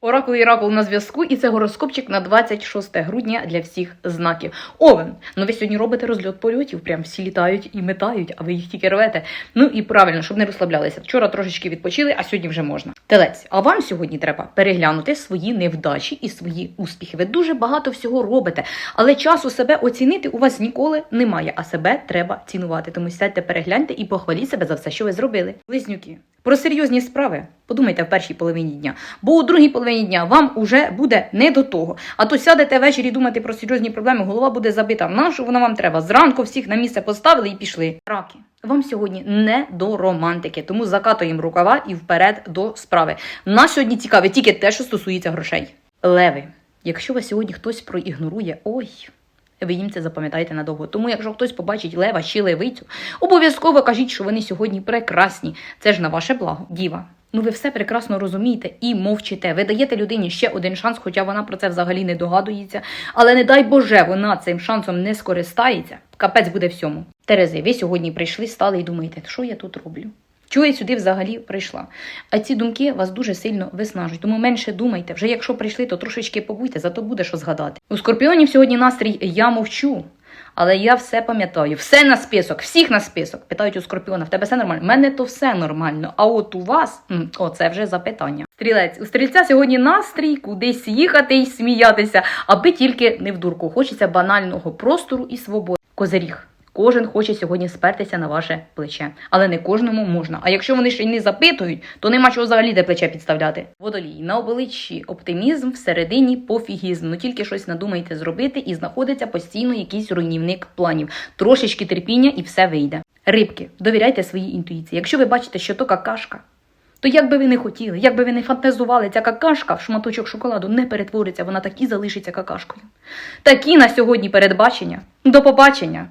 Оракул ракул на зв'язку, і це гороскопчик на 26 грудня для всіх знаків. Овен, ну ви сьогодні робите розльот польотів, прям всі літають і метають, а ви їх тільки рвете. Ну і правильно, щоб не розслаблялися. Вчора трошечки відпочили, а сьогодні вже можна. Телець, а вам сьогодні треба переглянути свої невдачі і свої успіхи. Ви дуже багато всього робите, але часу себе оцінити у вас ніколи немає, а себе треба цінувати. Тому сядьте, перегляньте і похваліть себе за все, що ви зробили. Близнюки. Про серйозні справи подумайте в першій половині дня, бо у другій половині дня вам уже буде не до того. А то сядете ввечері думати про серйозні проблеми, голова буде забита. Нашу вона вам треба. Зранку всіх на місце поставили і пішли. Раки. Вам сьогодні не до романтики, тому закатуємо рукава і вперед до справи. Нас сьогодні цікавить тільки те, що стосується грошей. Леви, якщо вас сьогодні хтось проігнорує, ой. Ви їм це запам'ятаєте надовго. Тому, якщо хтось побачить лева чи левицю, обов'язково кажіть, що вони сьогодні прекрасні. Це ж на ваше благо, діва. Ну ви все прекрасно розумієте і мовчите. Ви даєте людині ще один шанс, хоча вона про це взагалі не догадується. Але не дай Боже, вона цим шансом не скористається. Капець буде всьому. Терези, ви сьогодні прийшли, стали і думаєте, що я тут роблю? Чого я сюди взагалі прийшла? А ці думки вас дуже сильно виснажують. Тому менше думайте. Вже якщо прийшли, то трошечки побуйте, зато буде що згадати. У скорпіонів сьогодні настрій я мовчу. Але я все пам'ятаю, все на список, всіх на список. Питають у скорпіона, в тебе все нормально? У мене то все нормально. А от у вас о, це вже запитання. Стрілець, у стрільця сьогодні настрій кудись їхати і сміятися, аби тільки не в дурку. Хочеться банального простору і свободи. Козиріг. Кожен хоче сьогодні спертися на ваше плече, але не кожному можна. А якщо вони ще й не запитують, то нема чого взагалі де плече підставляти. Водолій на обличчі оптимізм, всередині пофігізм. Ну тільки щось надумайте зробити, і знаходиться постійно якийсь руйнівник планів. Трошечки терпіння і все вийде. Рибки, довіряйте своїй інтуїції. Якщо ви бачите, що то какашка, то як би ви не хотіли, як би ви не фантазували, ця какашка в шматочок шоколаду не перетвориться, вона так і залишиться какашкою. Такі на сьогодні передбачення. До побачення!